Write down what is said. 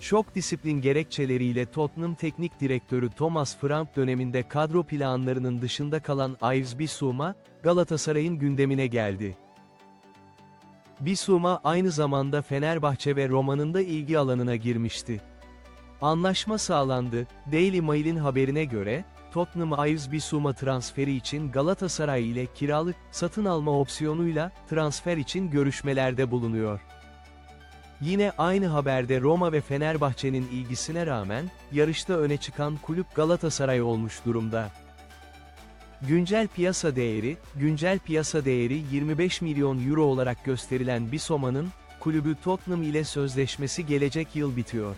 Şok disiplin gerekçeleriyle Tottenham Teknik Direktörü Thomas Frank döneminde kadro planlarının dışında kalan Yves Bissouma, Galatasaray'ın gündemine geldi. Bissouma aynı zamanda Fenerbahçe ve Roma'nın da ilgi alanına girmişti. Anlaşma sağlandı, Daily Mail'in haberine göre, Tottenham Yves Bissouma transferi için Galatasaray ile kiralık, satın alma opsiyonuyla, transfer için görüşmelerde bulunuyor. Yine aynı haberde Roma ve Fenerbahçe'nin ilgisine rağmen, yarışta öne çıkan kulüp Galatasaray olmuş durumda. Güncel piyasa değeri, güncel piyasa değeri 25 milyon euro olarak gösterilen Bissouma'nın, kulübü Tottenham ile sözleşmesi gelecek yıl bitiyor.